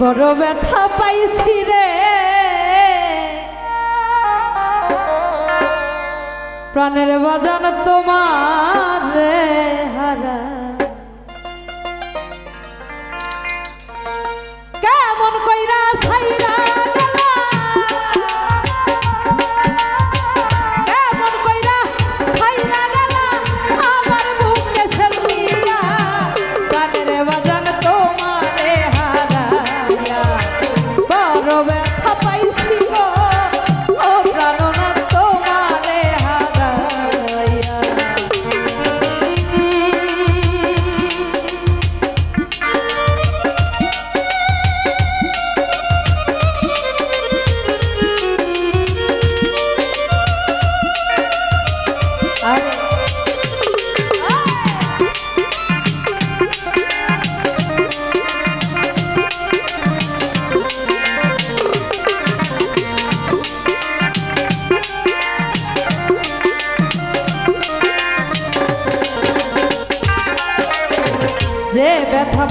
বড় ব্যথা পাইছি রে। প্রাণের বাজান তোমার হারা।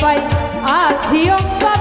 সবাই আছি অঙ্কা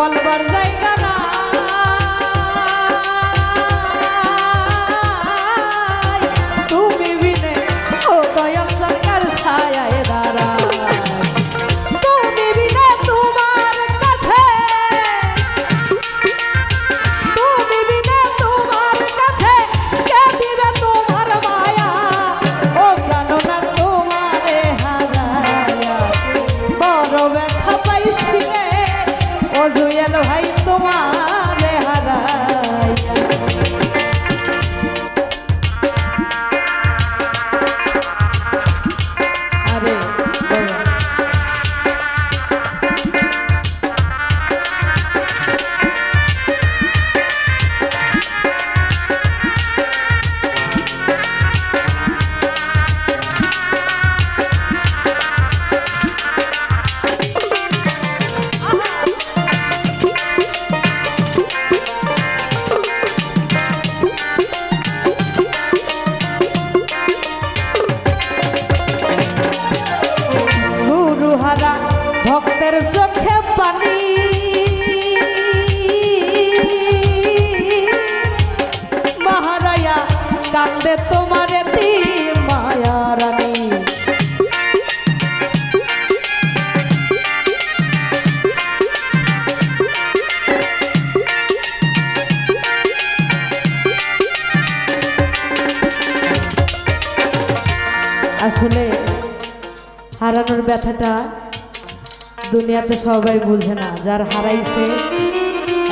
বলবার তোমারে হারাইয়া মায়ের চোখে পানি। মহারায়া কান্দে তোমার তি মায়া রানী। আসলে হারানোর ব্যথাটা দুনিয়াতে সবাই বুঝে না, যার হারাইছে,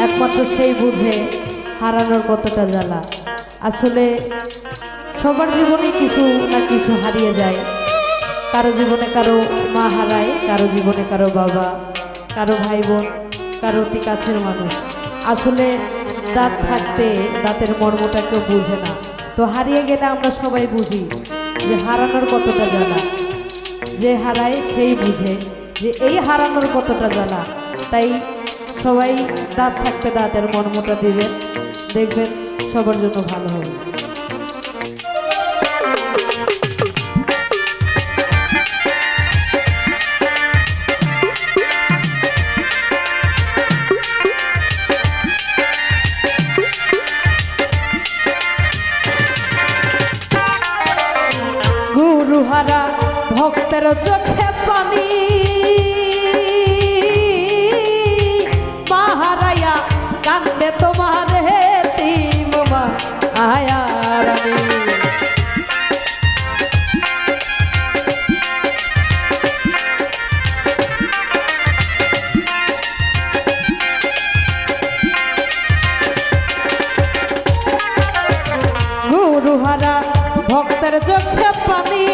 একমাত্র সেই বুঝে হারানোর কতটা জ্বালা। আসলে সবার জীবনে কিছু না কিছু হারিয়ে যায়। কারও জীবনে কারও মা হারায়, কারও জীবনে কারও বাবা, কারও ভাই বোন, কারও অতি কাছের মানুষ। আসলে দাঁত থাকতে দাঁতের মর্মটা কেউ বুঝে না। তো হারিয়ে গেলে আমরা সবাই বুঝি যে হারানোর কতটা জ্বালা। যে হারায় সেই বুঝে। যে এই হারানোর কতটা জানা তাই সবাই দাঁত থাকতে দাঁতের মর্মটা দিবেন, দেখবেন সবার জন্য ভালো হবে। গুরুহারা ভক্তের চোখে পানি।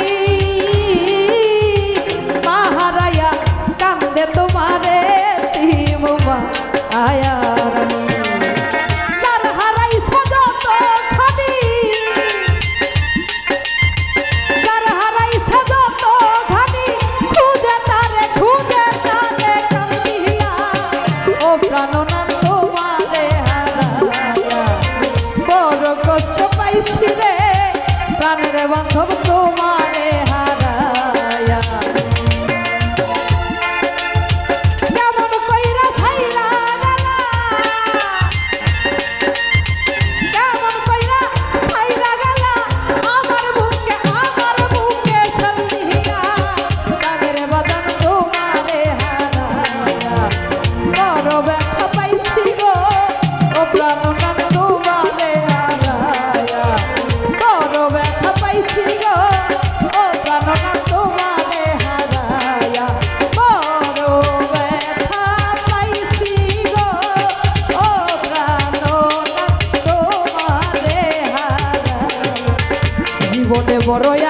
Borroyo.